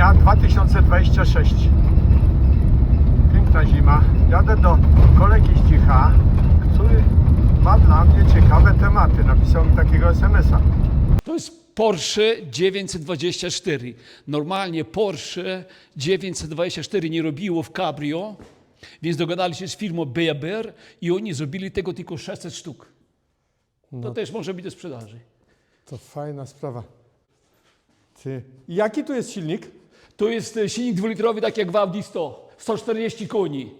grudnia 2026. Piękna zima. Jadę do kolegi z Cicha, który ma dla mnie ciekawe tematy. Napisał mi takiego SMS-a. To jest Porsche 924. Normalnie Porsche 924 nie robiło w Cabrio, więc dogadali się z firmą BABR i oni zrobili tego tylko 600 sztuk. To też może być do sprzedaży. To fajna sprawa. Ty. I Jaki tu jest silnik? To jest silnik dwulitrowy, tak jak w Audi 100, 140 koni.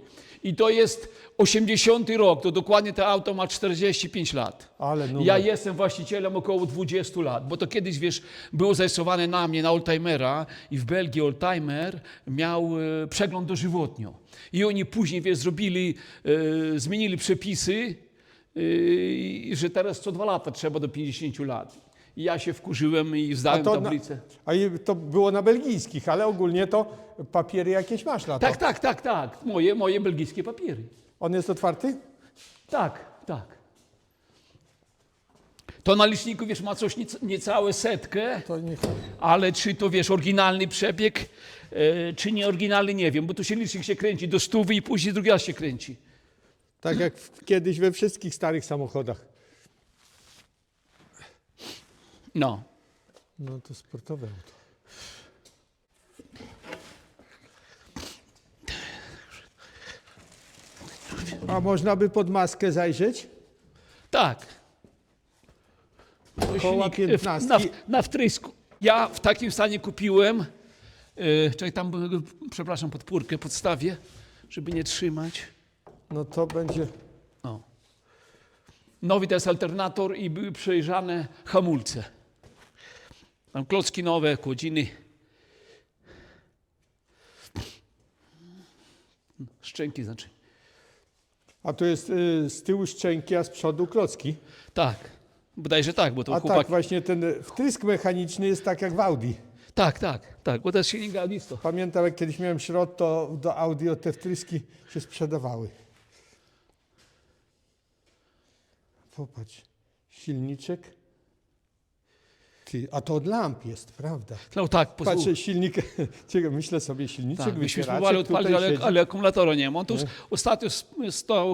I to jest 80 rok, to dokładnie to auto ma 45 lat. Ale numer. Ja jestem właścicielem około 20 lat, bo to kiedyś, wiesz, było zarejestrowane na mnie, na oldtimera i w Belgii oldtimer miał e, przegląd dożywotnio. I oni później, wiesz, zrobili, e, zmienili przepisy, e, że teraz co dwa lata trzeba do 50 lat. I ja się wkurzyłem i zdałem to na- tablicę. A i to było na belgijskich, ale ogólnie to papiery jakieś masz na to. Tak, tak, tak, tak. Moje, moje belgijskie papiery. On jest otwarty? Tak, tak. To na liczniku, wiesz, ma coś niec- niecałe setkę, niech... ale czy to, wiesz, oryginalny przebieg, e, czy nie oryginalny, nie wiem, bo tu się licznik się kręci do stówy i później drugi raz się kręci. Tak jak w- kiedyś we wszystkich starych samochodach. No. No to sportowe auto. A można by pod maskę zajrzeć? Tak. Koła Silnik, e, w- piętnastki. Na, na wtrysku. Ja w takim stanie kupiłem, e, czekaj, tam, przepraszam, podpórkę podstawię, żeby nie trzymać. No to będzie... O. Nowy to jest alternator i były przejrzane hamulce. Tam klocki nowe, kłodziny. Szczęki znaczy. A tu jest y, z tyłu szczęki, a z przodu klocki. Tak, bodajże tak, bo to A chłopak... tak, właśnie ten wtrysk mechaniczny jest tak jak w Audi. tak, tak, tak, bo to jest silnik Audisto. Pamiętam, jak kiedyś miałem środ, to do Audi te wtryski się sprzedawały. Popatrz, silniczek. Ty, a to od lamp jest, prawda? No tak, Patrzę, pozwól. silnik, myślę sobie, silniczek, Tak, myśmy spróbowali odpalić, ale, ale akumulatora nie ma. Ostatnio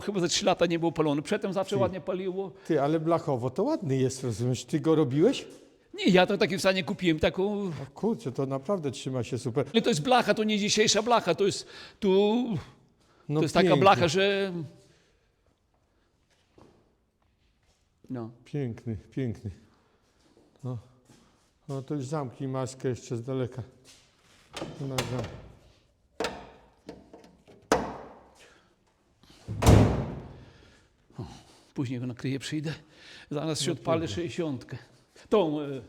chyba za 3 lata nie był palony. Przedtem zawsze ładnie paliło. Ty, ale blachowo to ładny jest, rozumiesz? Ty go robiłeś? Nie, ja to w takim stanie kupiłem taką... O kurczę, to naprawdę trzyma się super. Ale to jest blacha, to nie dzisiejsza blacha, to jest tu... No to jest taka piękny, blacha, że... No. Piękny, piękny. No. No to już zamknij maskę jeszcze z daleka. No, Później go nakryję, przyjdę. Zaraz się odpalę 60. Tą... e,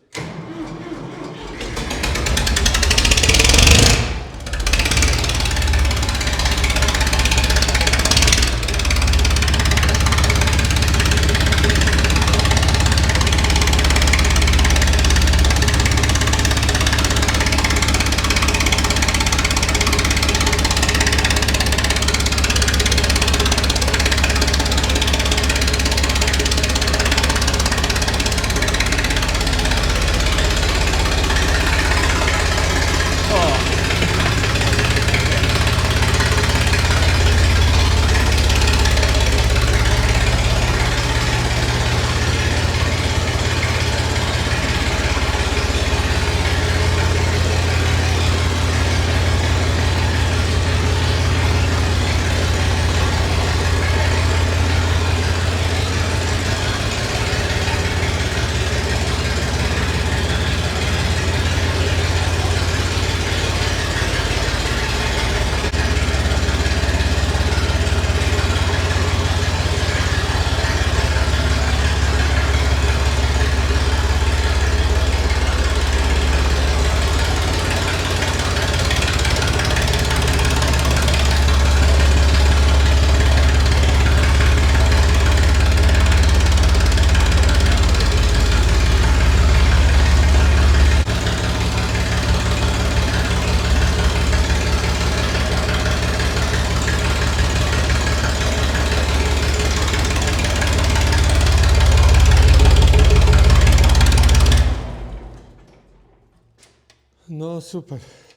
super.